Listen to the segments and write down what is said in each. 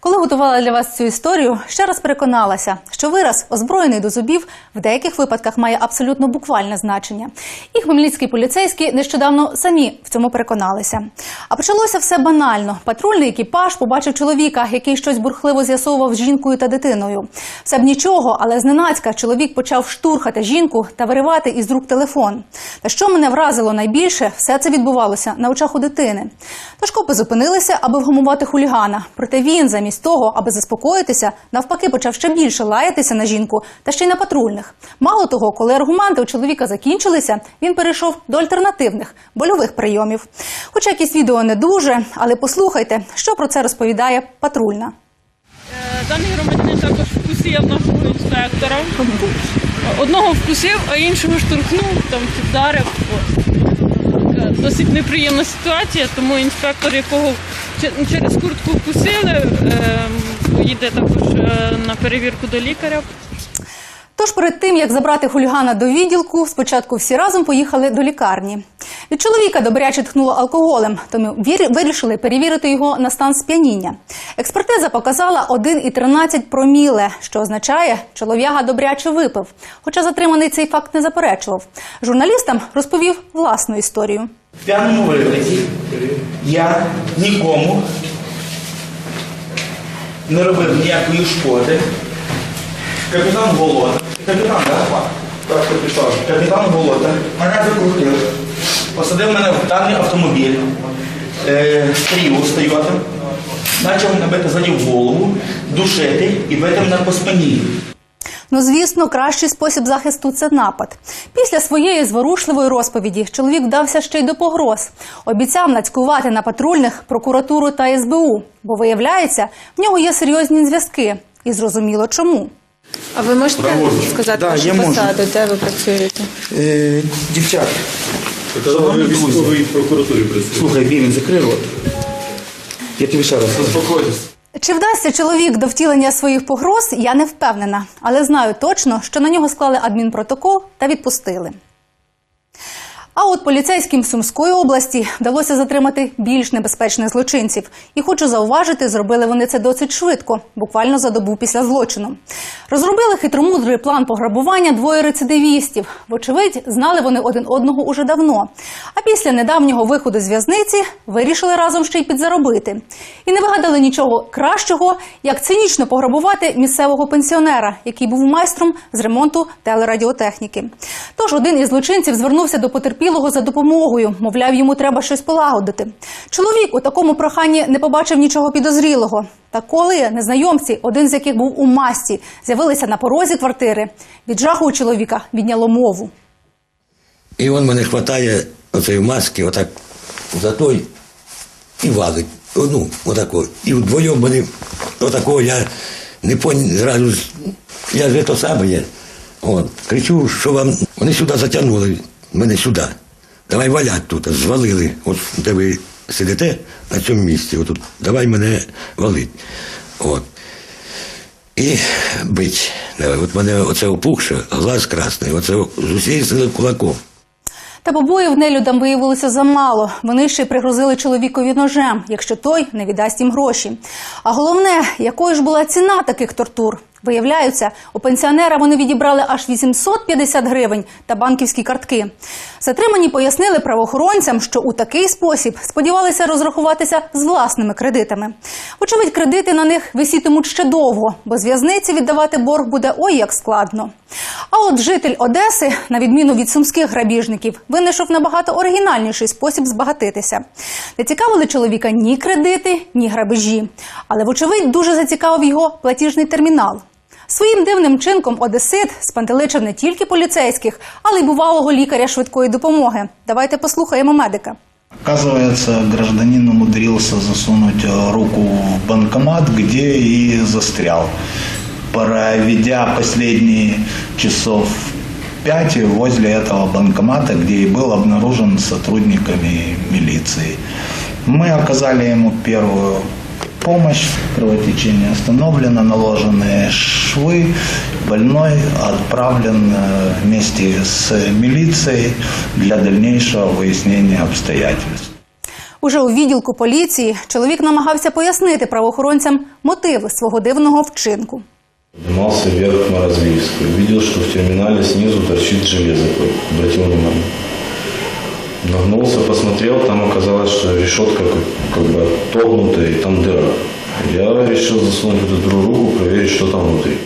Go Готувала для вас цю історію, ще раз переконалася, що вираз озброєний до зубів в деяких випадках має абсолютно буквальне значення. І хмельницькі поліцейські нещодавно самі в цьому переконалися. А почалося все банально. Патрульний екіпаж побачив чоловіка, який щось бурхливо з'ясовував з жінкою та дитиною. Все б нічого, але зненацька чоловік почав штурхати жінку та виривати із рук телефон. Та що мене вразило найбільше, все це відбувалося на очах у дитини. Тож копи зупинилися, аби вгамувати хулігана. Проте він, замість того, аби заспокоїтися, навпаки почав ще більше лаятися на жінку та ще й на патрульних. Мало того, коли аргументи у чоловіка закінчилися, він перейшов до альтернативних больових прийомів. Хоча якісь відео не дуже, але послухайте, що про це розповідає патрульна. Е, Даний громадянин також вкусив нашого інспектора. Одного вкусив, а іншого штурхнув, там вдарив. Досить неприємна ситуація, тому інспектор, якого через куртку вкусили, ем, їде також е, на перевірку до лікаря. Тож перед тим, як забрати хулігана до відділку, спочатку всі разом поїхали до лікарні. Від чоловіка добряче тхнуло алкоголем, тому вирішили перевірити його на стан сп'яніння. Експертиза показала 1,13 проміле, що означає, чолов'яга добряче випив. Хоча затриманий цей факт не заперечував. Журналістам розповів власну історію. В п'яному вигляді я нікому не робив ніякої шкоди. Капітан Голота, капітан, так? Так, пішов. Капітан Голота мене викрутив, посадив мене в даний автомобіль, е, Prius Toyota, почав мене бити ззаді в голову, душити і бити мене по спині. Ну, звісно, кращий спосіб захисту це напад. Після своєї зворушливої розповіді чоловік вдався ще й до погроз. Обіцяв нацькувати на патрульних прокуратуру та СБУ, бо виявляється, в нього є серйозні зв'язки. І зрозуміло чому. А ви можете сказати Да, вашу можу. посаду, де ви працюєте? Е, дівчата, Ви військовій прокуратурі працюєте. слухай, Бівін, закрий рот. Я тобі ще раз. Заспокойтесь. Чи вдасться чоловік до втілення своїх погроз, я не впевнена, але знаю точно, що на нього склали адмінпротокол та відпустили. А от поліцейським Сумської області вдалося затримати більш небезпечних злочинців. І хочу зауважити, зробили вони це досить швидко, буквально за добу після злочину. Розробили хитромудрий план пограбування двоє рецидивістів. Вочевидь, знали вони один одного уже давно. А після недавнього виходу з в'язниці вирішили разом ще й підзаробити. І не вигадали нічого кращого, як цинічно пограбувати місцевого пенсіонера, який був майстром з ремонту телерадіотехніки. Тож один із злочинців звернувся до потерпілого за допомогою, мовляв, йому треба щось полагодити. Чоловік у такому проханні не побачив нічого підозрілого. Та коли незнайомці, один з яких був у масці, з'явилися на порозі квартири, від жаху у чоловіка відняло мову. І він мене хватає оцеї маски, отак за той і валить. Ну, отако. І вдвоєм мене отакого я не поняв зразу. Я ж то саме є. От, кричу, що вам. Вони сюди затягнули, мене сюди. Давай валять тут, звалили. От де ви сидите на цьому місці, отут, давай мене валить. От. І бить. От мене оце опухше, глаз красний, оце з усієї сили кулаком. Та побоїв нелюдам виявилося замало. Вони ще й пригрозили чоловікові ножем, якщо той не віддасть їм гроші. А головне, якою ж була ціна таких тортур? Виявляється, у пенсіонера вони відібрали аж 850 гривень та банківські картки. Затримані пояснили правоохоронцям, що у такий спосіб сподівалися розрахуватися з власними кредитами. Вочевидь, кредити на них висітимуть ще довго, бо з в'язниці віддавати борг буде ой як складно. А от житель Одеси, на відміну від сумських грабіжників, винайшов набагато оригінальніший спосіб збагатитися. Не цікавили чоловіка ні кредити, ні грабежі. Але, вочевидь, дуже зацікавив його платіжний термінал. Своїм дивним чинком Одесит спантеличив не тільки поліцейських, але й бувалого лікаря швидкої допомоги. Давайте послухаємо медика. Оказывается, гражданин умудрился засунуть э, руку в банкомат, где и застрял. Проведя последние часов пять возле этого банкомата, где и был обнаружен сотрудниками милиции. Мы оказали ему первую помощь, кровотечение остановлено, наложены швы, больной отправлен э, вместе с милицией для дальнейшего выяснения обстоятельств. Уже у відділку поліції чоловік намагався пояснити правоохоронцям мотиви свого дивного вчинку. Поднимался вверх к Морозливской. Увидел, что в терминале снизу торчит железо. Обратил внимание. Нагнулся, посмотрел, там оказалось, что решетка как, как бы отогнутая, и там дыра. Я решил засунуть до дыру руку, проверить, что там внутри.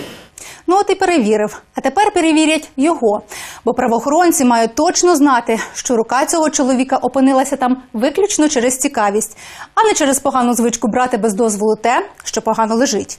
Ну от і перевірив. А тепер перевірять його. Бо правоохоронці мають точно знати, що рука цього чоловіка опинилася там виключно через цікавість, а не через погану звичку брати без дозволу те, що погано лежить.